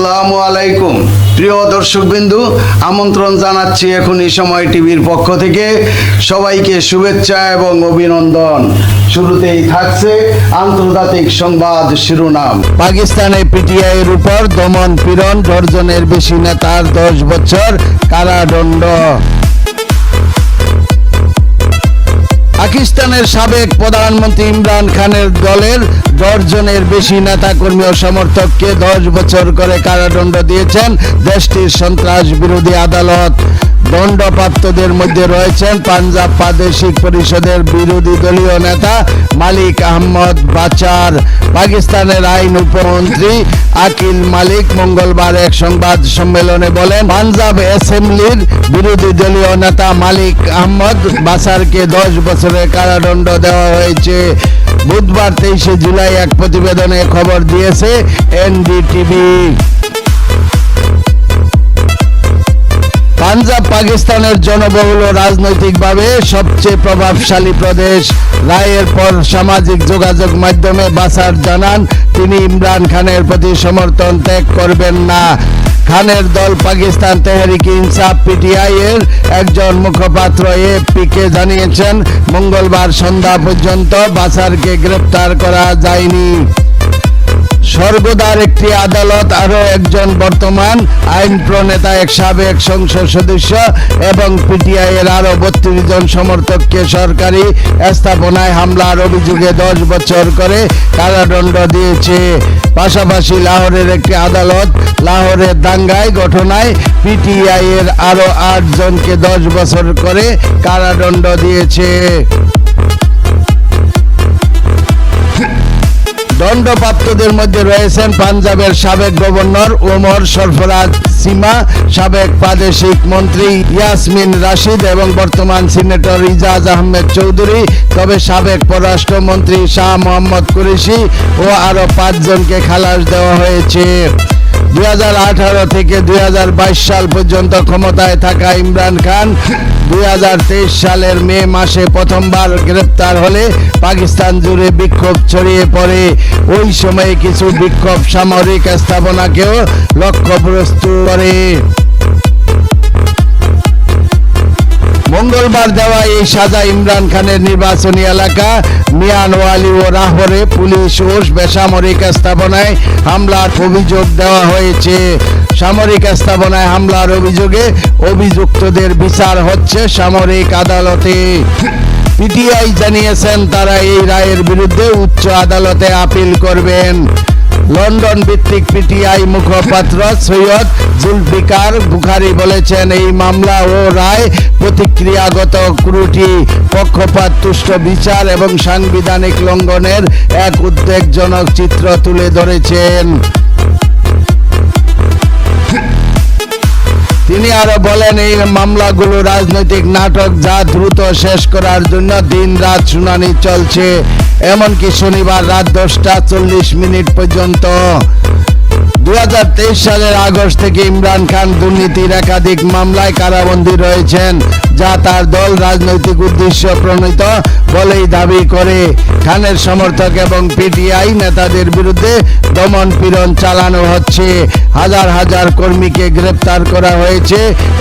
আসসালামু আলাইকুম। প্রিয় দর্শকবিন্দু, আমন্ত্রণ জানাচ্ছি এখনই সময় টিভির পক্ষ থেকে। সবাইকে শুভেচ্ছা এবং অভিনন্দন। শুরুতেই থাকছে আন্তর্জাতিক সংবাদ শিরোনাম। পাকিস্তানে পিটিআই এর উপর দমন পীড়ন ডর্জনের বেশি নেতার দশ বছর কারাদণ্ড। পাকিস্তানের সাবেক প্রধানমন্ত্রী ইমরান খানের দলের দশজনের বেশি নেতাকর্মী ও সমর্থককে দশ বছর করে কারাদণ্ড দিয়েছেন দেশটির সন্ত্রাস বিরোধী আদালত। দণ্ডপ্রাপ্তদের মধ্যে রয়েছেন পাঞ্জাব প্রাদেশিক পরিষদের বিরোধী দলীয় নেতা মালিক আহমদ বাচার। পাকিস্তানের আইন উপমন্ত্রী আকিল মালিক মঙ্গলবার এক সংবাদ সম্মেলনে বলেন, পাঞ্জাব অ্যাসেম্বলির বিরোধী দলীয় নেতা মালিক আহমদ বাসারকে দশ বছরের কারাদণ্ড দেওয়া হয়েছে। বুধবার তেইশে জুলাই এক প্রতিবেদনে খবর দিয়েছে এনডিটিভি। পাঞ্জাব পাকিস্তানের জনবহুল রাজনৈতিকভাবে সবচেয়ে প্রভাবশালী প্রদেশ। রায়ের পর সামাজিক যোগাযোগ মাধ্যমে বাসার জানান, তিনি ইমরান খানের প্রতি সমর্থন ত্যাগ করবেন না। খানের দল পাকিস্তান তেহরিক ইনসাফ পিটিআই এর একজন মুখপাত্র এপিকে জানিয়েছেন, মঙ্গলবার সন্ধ্যা পর্যন্ত বাসারকে গ্রেপ্তার করা যায়নি। স্বর্গদার একটি আদালত আরও একজন বর্তমান আইন প্রণেতা, এক সাবেক সংসদ সদস্য এবং পিটিআই এর আরও বত্রিশ জন সমর্থককে সরকারি স্থাপনায় হামলার অভিযোগে দশ বছর করে কারাদণ্ড দিয়েছে। পাশাপাশি লাহোরের একটি আদালত লাহোরের দাঙ্গায় ঘটনায় পিটিআই এর আরও আট জনকে দশ বছর করে কারাদণ্ড দিয়েছে। দণ্ডপ্রাপ্তদের মধ্যে রয়েছেন পাঞ্জাবের সাবেক গভর্নর ওমর সরফরাজ সীমা, সাবেক প্রাদেশিক মন্ত্রী ইয়াসমিন রাশিদ এবং বর্তমান সিনেটর ইজাজ আহমেদ চৌধুরী, তবে সাবেক পররাষ্ট্রমন্ত্রী শাহ মোহাম্মদ কুরেশি ও আরও পাঁচজনকে খালাস দেওয়া হয়েছে। দুই হাজার আঠারো থেকে দুই হাজার বাইশ সাল পর্যন্ত ক্ষমতায় থাকা ইমরান খান দুই হাজার তেইশ সালের মে মাসে প্রথমবার গ্রেপ্তার হলে পাকিস্তান জুড়ে বিক্ষোভ ছড়িয়ে পড়ে। ওই সময়ে কিছু বিক্ষোভ সামরিক স্থাপনাকেও করে। মঙ্গলবার দেওয়া এই সাজা ইমরান খানের নির্বাচনী এলাকা মিয়ানওয়ালি ও রাহরে পুলিশ ও বেসামরিক স্থাপনায় হামলার অভিযোগ দেওয়া হয়েছে। সামরিক স্থাপনায় হামলার অভিযোগে অভিযুক্তদের বিচার হচ্ছে সামরিক আদালতে। পিটিআই জানিয়েছেন তারা এই রায়ের বিরুদ্ধে উচ্চ আদালতে আপিল করবেন। লন্ডন ভিত্তিক পিটিআই মুখপাত্র সৈয়দ জুলফিকার বুখারি বলেছেন, এই মামলা ও রায় প্রতিক্রিয়াগত ত্রুটি পক্ষপাত, তুষ্ট বিচার এবং সাংবিধানিক লঙ্ঘনের এক উদ্বেগজনক চিত্র তুলে ধরেছেন। তিনি আরও বলেন, এই মামলাগুলো রাজনৈতিক নাটক যা দ্রুত শেষ করার জন্য দিন রাত শুনানি চলছে। এমনকি শনিবার রাত দশটা চল্লিশ মিনিট পর্যন্ত দু হাজার তেইশ সালের আগস্ট থেকে ইমরান খান দুর্নীতির একাধিক মামলায় কারাবন্দী রয়েছেন, যা তার দল রাজনৈতিক উদ্দেশ্য প্রণীত বলেই দাবি করে। খানের সমর্থক এবং পিটিআই নেতাদের বিরুদ্ধে দমন পীড়ন চালানো হচ্ছে। হাজার হাজার কর্মীকে গ্রেপ্তার করা হয়েছে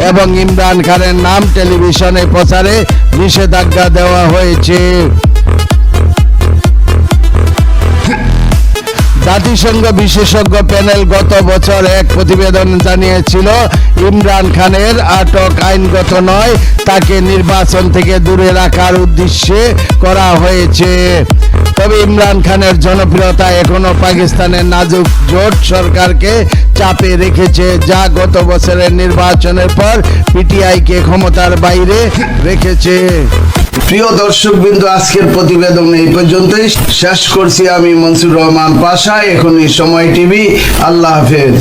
এবং ইমরান খানের নাম টেলিভিশনে প্রচারে নিষেধাজ্ঞা দেওয়া হয়েছে। জাতিসংঘ বিশেষজ্ঞ প্যানেল গত বছর এক প্রতিবেদন জানিয়েছিল, ইমরান খানের আটক আইনগত নয়, তাকে নির্বাচন থেকে দূরে রাখার উদ্দেশ্যে করা হয়েছে। তবে ইমরান খানের জনপ্রিয়তা এখনও পাকিস্তানের নাজুক জোট সরকারকে চাপে রেখেছে, যা গত বছরের নির্বাচনের পর পিটিআইকে ক্ষমতার বাইরে রেখেছে। প্রিয় দর্শক বিন্দু আজকের প্রতিবেদন এই পর্যন্তই। শেষ করছি আমি মনসুর রহমান পাশা, এখনই সময় টিভি। আল্লাহ হাফেজ।